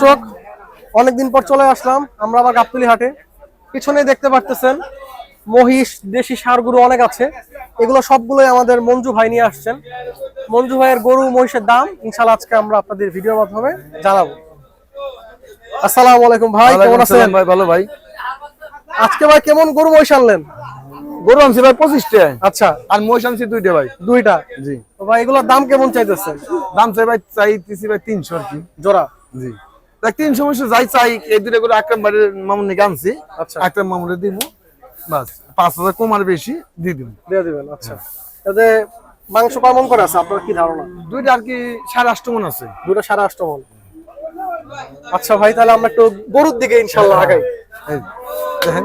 দর্শক অনেকদিন পর চলে আসলাম আমরা আবার গাবতলি হাটে। পিছনে দেখতে পারতেছেন মহিষ দেশি সারগুলো অনেক আছে। এগুলো সবগুলোই আমাদের মঞ্জু ভাই নিয়ে আসছেন। মঞ্জু ভাইয়ের গরু মহিষের দাম ইনশাল্লাহ আজকে আমরা আপনাদের ভিডিওর মাধ্যমে জানাব। আসসালামু আলাইকুম ভাই কেমন আছেন? ভাই ভালো ভাই। আজকে ভাই কেমন গরু মহিষ আনলেন? গরু আনছি ভাই পঁচিশটা। আচ্ছা। আর মহিষ আনছি দুইটা ভাই। দুইটা? জি। তো ভাই এগুলোর দাম কেমন চাইতেছেন? দাম চাই ভাই চাইতেছি ভাই তিনশো আর কি। জোড়া? জি। তিনশো মহিষ যাই চাই এই দুটো করে আকরাম বাড়ির মামুন আনছি আচ্ছা। আকরাম মামুনে দিব বাস পাঁচ হাজার কম আর বেশি দিয়ে দিব দিয়ে দিবেন আচ্ছা। এতে মাংস কেমন করে আছে আপনার কি ধারণা? দুইটা আর কি সাড়ে আষ্ট মন আছে। দুটো সাড়ে আষ্ট মন। আচ্ছা ভাই তাহলে আমরা একটু গরুর দিকে ইনশাল্লাহ আগাই। এই, দেখেন।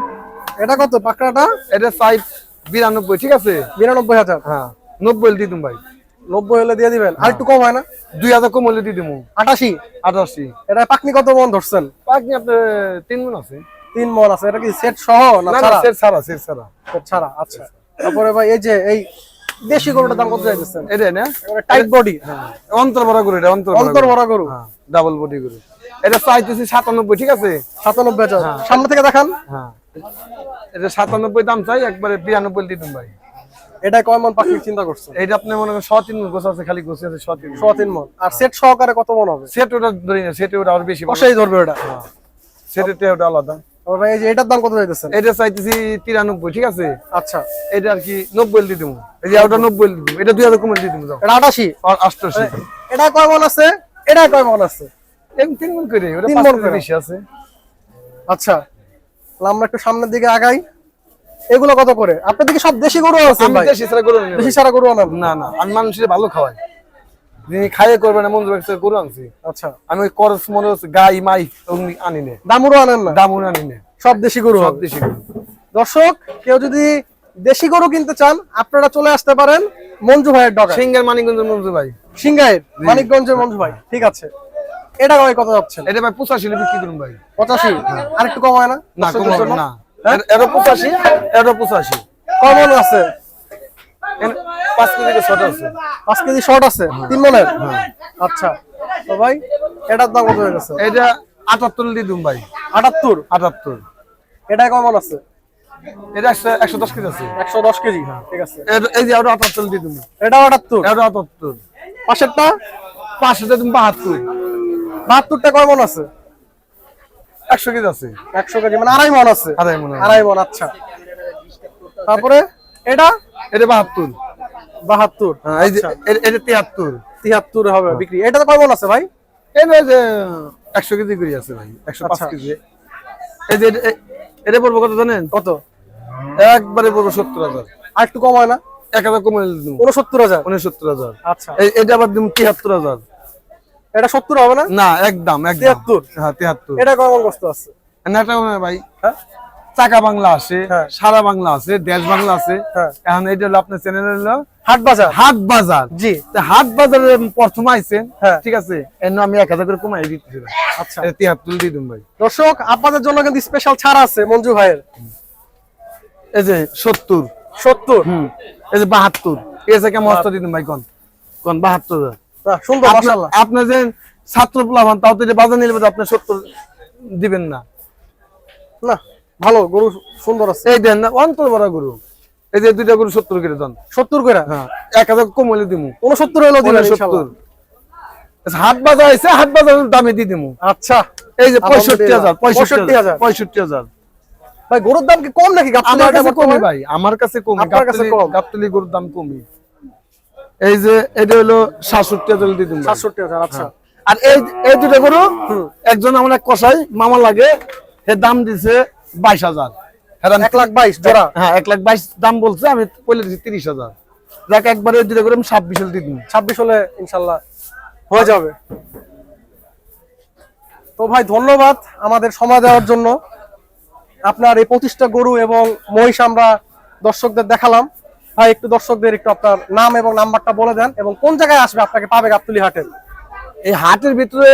এটা কত পাকড়াটা? এটা চাই বিরানব্বই ঠিক আছে? বিরানব্বই হাজার। হ্যাঁ নব্বই দিয়ে দিম ভাই। নব্বই হলে দিয়ে দিবেন। আর একটু কম হয় না? দুই হাজার কম হলে দিয়ে দিব আটাশি? আটাশি। এটা পাকনি কত মন ধরছেন? আপনার তিন মন আছে। তিন মন আছে। এটা কি সেট সহ না সেট ছাড়া? সেট ছাড়া সেট ছাড়া। আচ্ছা। তারপরে ভাই এই যে এই দেশি গরুটার দাম কত চাইতেছেন? এটা না? টাইট বডি অন্তর ভরা করে এটা অন্তর অন্তর ভরা গরু? ডাবল বডি করে এটা চাইতেছি সাতানব্বই ঠিক আছে? সাতানব্বই হাজার। সামনে থেকে দেখান। হ্যাঁ। এটা সাতানব্বই দাম চাই একবারে বিরানব্বই দিতুম ভাই। এটা কয় মন পাখির চিন্তা করছেন এইটা আপনি মনে করেন শ তিন গোছ আছে খালি গোছ আছে শ তিন ছ তিন মন। আর সেট সহকারে কত মন হবে? সেট ওটা ধরি না সেট ওটা আরও বেশি কষাই ধরবে ওটা। সেটের ওটা আলাদা। ভাই এই যে এটার দাম কত চাইতেছেন? এটা চাইতেছি তিরানব্বই ঠিক আছে? আচ্ছা। এটা আর কি নব্বই দিয়ে দেবো এই যে ওটা নব্বই দিয়ে দেবো এটা দুই হাজার কমে দিয়ে দেবো এটা আটাশি? আষ্টশি এটা কয় মন আছে? এটা কয় মন আছে? এরকম তিন মন করে ওটা তিন পাঁচ মণ কেজি করে। বেশি আছে। আচ্ছা। তাহলে আমরা একটু সামনের দিকে আগাই। এগুলো কত করে? আপনার দিকে সব দেশি গরু আছে আমি দেশি ছাড়া গরু দেশি সারা গরু না না আমি মানুষের ভালো খাওয়াই। যিনি খাইয়ে করবে না মঞ্জুর কাছে গরু আনছি। আচ্ছা। আমি করস মনে হচ্ছে গাই মাই অগ্নি আনি নে দামুরও আনেন না? দামুন আনি নে সব দেশি গরু সব দেশি গরু। দর্শক কেউ যদি দেশি গরু কিনতে চান আপনারা চলে আসতে পারেন মঞ্জু ভাইয়ের ডগা সিঙ্গার মানিকগঞ্জের মঞ্জু ভাই। সিংগাইয়ের মানিকগঞ্জের মঞ্জু ভাই। ঠিক আছে। এটা ভাই কত যাচ্ছেন? এটা ভাই পঁচাশি বিক্রি করুন ভাই। পঁচাশি? আর একটু কম হয় না না না। এটা পঁচাশি? এটা পঁচাশি। কমন আছে। পাঁচ কেজি শর্ট আছে? পাঁচ কেজি শর্ট আছে? তিন মনের? আচ্ছা। তো ভাই এটার দাম কত হয়ে গেছে? এটা আটাত্তর দিয়ে দিন ভাই। আটাত্তর? আটাত্তর। এটা কমন আছে? এটা একশো দশ কেজি আছে। একশো দশ কেজি। ঠিক আছে। এই যে ওটা আটাত্তর দিয়ে দিন এটাও আটাত্তর? এটা আটাত্তর। পাশেরটা পাঁচশো দিয়ে দিন বাহাত্তর। বাহাত্তরটা কয় মন আছে? একশো কেজি আছে। একশো কেজি মানে আড়াই মন আছে। আড়াই মনে আড়াই মন আচ্ছা। তারপরে এটা? এটা বাহাত্তর। বাহাত্তর। হ্যাঁ, এই যে এটা তিয়াত্তর। তিয়াত্তর হবে বিক্রি। এটাতে কয় মন আছে ভাই? এই যে- যে একশো কেজি করে আছে ভাই একশো পাঁচ আচ্ছা। কেজি। এই যে এটা পড়ব কত জানেন? কত? একবারে পড়ব সত্তর হাজার। আর একটু কম হয় না? এক হাজার কমে উনসত্তর হাজার। উনসত্তর হাজার। আচ্ছা। এই- এটা আবার তিয়াত্তর হাজার। এটা সত্তর হবে না? না একদম একদম। তিয়াত্তর? হ্যাঁ তিয়াত্তর। এটা কয় মন আছে। না, এটা ভাই। হ্যাঁ? চাকা বাংলা আছে হ্যাঁ। সারা বাংলা আছে দেশ বাংলা আছে। হ্যাঁ। এখন এটা হলো আপনার চ্যানেল হলো হাট বাজার। হাট বাজার। জি। তা হাট বাজারে প্রথম আইছেন হ্যাঁ। ঠিক আছে? এর আমি এক হাজার করে কমাই দিচ্ছি। আচ্ছা। তিয়াত্তর দিয়ে দিন ভাই। দর্শক আপনাদের জন্য কিন্তু স্পেশাল ছাড় আছে মঞ্জু ভাইয়ের। এই যে সত্তর। সত্তর। হুম। এই যে বাহাত্তর। এসে কেমন অস্ত দিন ভাই কোন? কোন বাহাত্তর? সুন্দর আপনার- মাশাআল্লাহ। আপনার যে ছাত্র প্লাবান তাও তো বাজার নিলে আপনি সত্তর দিবেন না। না ভালো গরু সুন্দর আছে। এই দেন না অন্তর বড় গরু। এই যে দুইটা গরু সত্তর করে দেন। সত্তর করে? হ্যাঁ এক হাজার কম হলে দিমু। উনসত্তর হলো দিবেন সত্তর হাট বাজার আছে হাট বাজার দামে দিয়ে দিমু। আচ্ছা। এই যে আলহামদুলিল্লাহ। পঁয়ষট্টি হাজার পঁয়ষট্টি 65,000 হাজার। পঁয়ষট্টি হাজার। ভাই গরুর দাম কি কম নাকি? আমার কাছে বর্তমানে? ভাই আমার কাছে কম? গাবতলী গরুর দাম কমই এই যে এটা হলো সাতষট্টি হাজার ভাই। সাতষট্টি হাজার আচ্ছা। আর এই এই দুটো গরু একজন আমার এক কষাই মামা লাগে এ দাম দিছে বাইশ হাজার। এক লাখ বাইশ জোড়া? হ্যাঁ এক লাখ বাইশ দাম বলছে আমি বলে দিচ্ছি তিরিশ হাজার। যাক একবারে দুটো করে আমি ছাব্বিশ হলে দিন ছাব্বিশ হলে ইনশাল্লাহ হয়ে যাবে। তো ভাই ধন্যবাদ আমাদের সময় দেওয়ার জন্য। আপনার এই পঁচিশটা গরু এবং মহিষ আমরা দর্শকদের দেখালাম। ভাই একটু দর্শকদের একটু আপনার নাম এবং নাম্বারটা বলে দেন এবং কোন জায়গায় আসবে আপনাকে পাবে গাবতলি হাটে? এই হাটের ভিতরে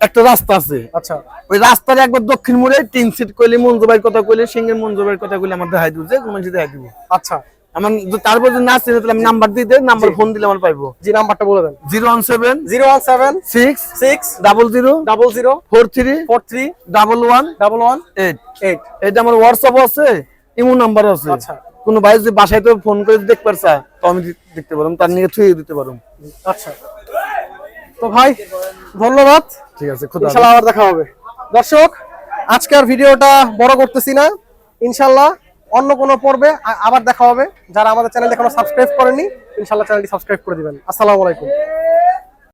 একটা রাস্তা আছে। আচ্ছা। ওই রাস্তার একবার দক্ষিণ মোড়ে তিন সিট কইলে মঞ্জুবাইয়ের কথা কইলে সিংহের মঞ্জুবাইয়ের কথা কইলে আমার দেখাই দিব যে কোনো মানুষ দেখাই দিব। আচ্ছা। আমার তারপর যদি না চিনে তাহলে আমি নাম্বার দিয়ে দেন নাম্বার ফোন দিলে আমার পাইবো। জি নাম্বারটা বলে দেন। Zero one seven zero one seven six six double zero double zero four three four three double one double one eight. Eight. এটা আমার হোয়াটসঅ্যাপ আছে ইমো নাম্বার আছে। আচ্ছা। কোনো ভাই যদি বাসায় তো ফোন করে দেখতে পারছা তো আমি দেখতে পারব তার নিয়ে থুয়ে দিতে পারব আচ্ছা। তো ভাই ধন্যবাদ। ঠিক আছে ইনশাল্লাহ আবার দেখা হবে। দর্শক আজকের ভিডিওটা বড় করতেছি না। ইনশাল্লাহ অন্য কোনো পর্বে আবার দেখা হবে। যারা আমাদের চ্যানেল এখনও সাবস্ক্রাইব করেনি ইনশাল্লাহ চ্যানেলটি সাবস্ক্রাইব করে দিবেন। আসসালামু আলাইকুম।